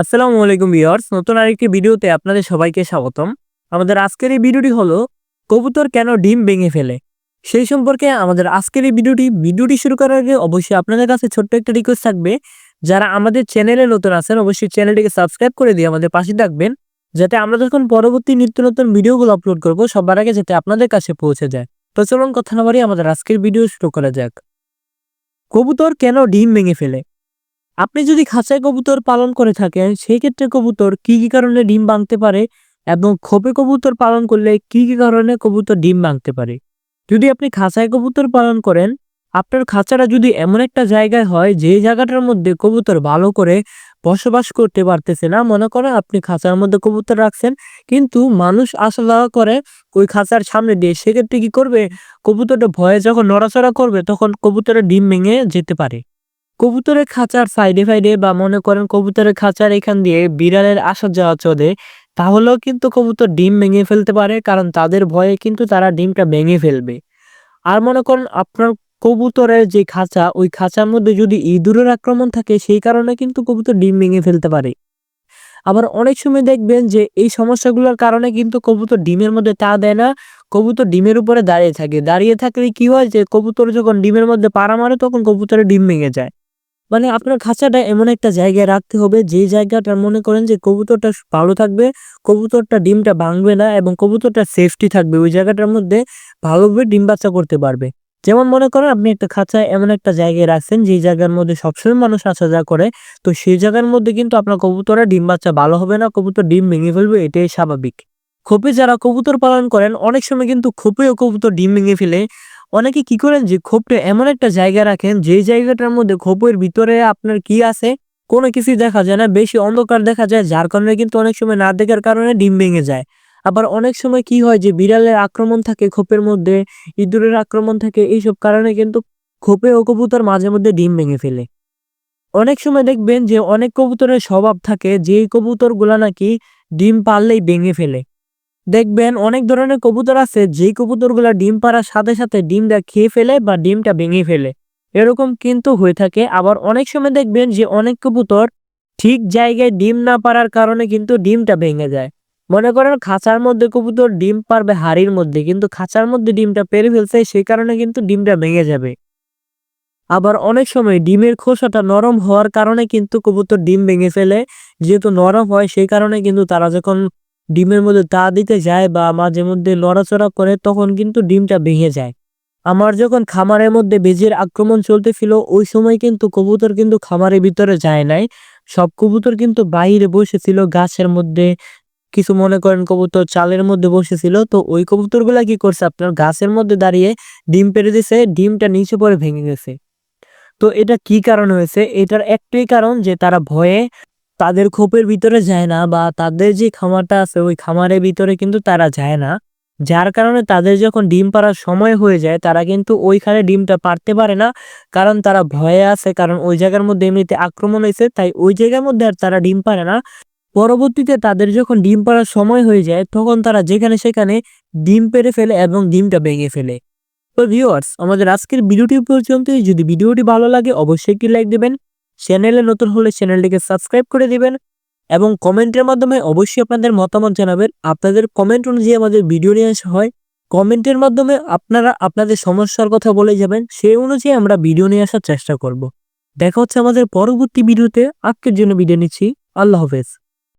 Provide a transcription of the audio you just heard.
আসসালামু আলাইকুম ভিউয়ার্স, নতুন আরেকটি ভিডিওতে আপনাদের সবাইকে স্বাগতম। আমাদের আজকের এই ভিডিওটি হলো, কবুতর কেন ডিম ভেঙে ফেলে? সেই সম্পর্কে আমাদের আজকের এই ভিডিওটি ভিডিওটি শুরু করার আগে অবশ্যই আপনাদের কাছে ছোট্ট একটা রিকোয়েস্ট থাকবে। যারা আমাদের চ্যানেলে নতুন আছেন, অবশ্যই চ্যানেলটিকে সাবস্ক্রাইব করে দিয়ে আমাদের পাশে থাকবেন, যাতে আমরা যখন পরবর্তী নিত্য নতুন ভিডিওগুলো আপলোড করব, সবার আগে যাতে আপনাদের কাছে পৌঁছে যায়। তো চলুন কথা না বাড়ি আমাদের আজকের ভিডিও শুরু করা যাক। কবুতর কেন ডিম ভেঙে ফেলে? আপনি যদি খাঁচায় কবুতর পালন করে থাকেন সেই ক্ষেত্রে কবুতর কি কি কারণে ডিম ভাঙতে পারে এবং খোপে কবুতর পালন করলে কি কি কারণে কবুতর ডিম ভাঙতে পারে? যদি আপনি খাঁচায় কবুতর পালন করেন, আপনার খাঁচাটা যদি এমন একটা জায়গায় হয় যে জায়গাটার মধ্যে কবুতর ভালো করে বসবাস করতে পারতেছে না, মনে করেন আপনি খাঁচার মধ্যে কবুতর রাখছেন, কিন্তু মানুষ আসা যাওয়া করে ওই খাঁচার সামনে দিয়ে, সেক্ষেত্রে কি করবে? কবুতরটা ভয়ে যখন নড়াচড়া করবে, তখন কবুতরের ডিম ভেঙে যেতে পারে। কবুতরের খাঁচার সাইডে ফাইডে বা মনে করেন কবুতরের খাঁচার এখান দিয়ে বিড়ালের আসা যাওয়া চলে, তাহলেও কিন্তু কবুতর ডিম ভেঙে ফেলতে পারে, কারণ তাদের ভয়ে কিন্তু তারা ডিমটা ভেঙে ফেলবে। আর মনে করেন আপনার কবুতরের যে খাঁচা, ওই খাঁচার মধ্যে যদি ইঁদুরের আক্রমণ থাকে, সেই কারণে কিন্তু কবুতর ডিম ভেঙে ফেলতে পারে। আবার অনেক সময় দেখবেন যে এই সমস্যাগুলোর কারণে কিন্তু কবুতর ডিমের মধ্যে তা দেয় না, কবুতর ডিমের উপরে দাঁড়িয়ে থাকে। দাঁড়িয়ে থাকলে কি হয় যে কবুতর যখন ডিমের মধ্যে পাড়া মারে, তখন কবুতরের ডিম ভেঙে যায়। মানে আপনার খাঁচাটা এমন একটা জায়গায় রাখতে হবে, যে জায়গাটা মনে করেন যে কবুতরটা ভালো থাকবে, কবুতরটা ডিমটা ভাঙবে না এবং কবুতরটা সেফটি থাকবে। ওই জায়গাটার মধ্যে ভালোভাবে ডিম বাচ্চা করতে পারবে। যেমন মনে করেন আপনি একটা খাঁচায় এমন একটা জায়গায় রাখছেন, যে জায়গার মধ্যে সবসময় মানুষ আসা যা করে, তো সেই জায়গার মধ্যে কিন্তু আপনার কবুতরের ডিম বাচ্চা ভালো হবে না, কবুতর ডিম ভেঙে ফেলবে, এটাই স্বাভাবিক। খোপে যারা কবুতর পালন করেন, অনেক সময় কিন্তু খোপেও কবুতর ডিম ভেঙে ফেলে। অনেকে কি করেন যে খোপটা এমন একটা জায়গা রাখেন যে জায়গাটার মধ্যে খোপের ভিতরে আপনার কি আছে, কোনো কিছুই দেখা যায় না, বেশি অন্ধকার দেখা যায়, যার কারণে কিন্তু অনেক সময় না দেখার কারণে ডিম ভেঙে যায়। আবার অনেক সময় কি হয় যে বিড়ালের আক্রমণ থাকে খোপের মধ্যে, ইঁদুরের আক্রমণ থাকে, এইসব কারণে কিন্তু খোপে ও কবুতর মাঝে মধ্যে ডিম ভেঙে ফেলে। অনেক সময় দেখবেন যে অনেক কবুতরের স্বভাব থাকে যে কবুতরগুলা নাকি ডিম পারলেই ভেঙে ফেলে। দেখবেন অনেক ধরনের কবুতর আছে, যেই কবুতরগুলা ডিম পাড়ার সাথে সাথে ডিমটা খেয়ে ফেলে বা ডিমটা ভেঙে ফেলে। এরকম কিন্তু হয়ে থাকে। আবার অনেক সময় দেখবেন যে অনেক কবুতর ঠিক জায়গায় ডিম না পারার কারণে কিন্তু ডিমটা ভেঙে যায়। মনে করেন খাঁচার মধ্যে কবুতর ডিম পারবে হাড়ির মধ্যে, কিন্তু খাঁচার মধ্যে ডিমটা পেরে ফেলছে, সেই কারণে কিন্তু ডিমটা ভেঙে যাবে। আবার অনেক সময় ডিমের খোসাটা নরম হওয়ার কারণে কিন্তু কবুতর ডিম ভেঙে ফেলে। যেহেতু নরম হয়, সেই কারণে কিন্তু তারা যখন ডিমের মধ্যে তা দিতে যায় বা মাঝে মধ্যে লড়াচড়া করে, তখন কিন্তু ডিমটা ভেঙে যায়। আমার যখন খামারের মধ্যে বেজের আক্রমণ চলতেছিল, ওই সময় কিন্তু কবুতর কিন্তু খামারের ভিতরে যায় নাই। সব কবুতর কিন্তু বাইরে বসেছিল, গাছের মধ্যে, কিছু মনে করেন কবুতর চালের মধ্যে বসেছিল। তো ওই কবুতরগুলা কি করছে? আপনার গাছের মধ্যে দাঁড়িয়ে ডিম পেরে দিছে, ডিমটা নিচে পরে ভেঙে গেছে। তো এটা কি কারণ হয়েছে? এটার একটাই কারণ যে তারা ভয়ে তাদের খোপের ভিতরে যায় না বা তাদের যে খামারটা আছে, ওই খামারের ভিতরে কিন্তু তারা যায় না। যার কারণে তাদের যখন ডিম পাড়ার সময় হয়ে যায়, তারা কিন্তু ওইখানে ডিমটা পারতে পারে না। কারণ তারা ভয়ে আছে, কারণ ওই জায়গার মধ্যে এমনিতে আক্রমণ হয়েছে, তাই ওই জায়গার মধ্যে আর তারা ডিম পারে না। পরবর্তীতে তাদের যখন ডিম পাড়ার সময় হয়ে যায়, তখন তারা যেখানে সেখানে ডিম পেরে ফেলে এবং ডিমটা ভেঙে ফেলে। তো ভিউয়ার্স আমাদের আজকের ভিডিওটি পর্যন্তই। যদি ভিডিওটি ভালো লাগে, অবশ্যই একটি লাইক দেবেন। চ্যানেলে নতুন হলে চ্যানেলটিকে সাবস্ক্রাইব করে দিবেন এবং কমেন্টের মাধ্যমে অবশ্যই আপনাদের মতামত জানাবেন। আপনাদের কমেন্ট অনুযায়ী আমাদের ভিডিও নিয়ে আসা হয়। কমেন্টের মাধ্যমে আপনারা আপনাদের সমস্যার কথা বলে যাবেন, সেই অনুযায়ী আমরা ভিডিও নিয়ে আসার চেষ্টা করব। দেখা হচ্ছে আমাদের পরবর্তী ভিডিওতে। আজকের জন্য ভিডিও নিচ্ছি। আল্লাহ হাফেজ।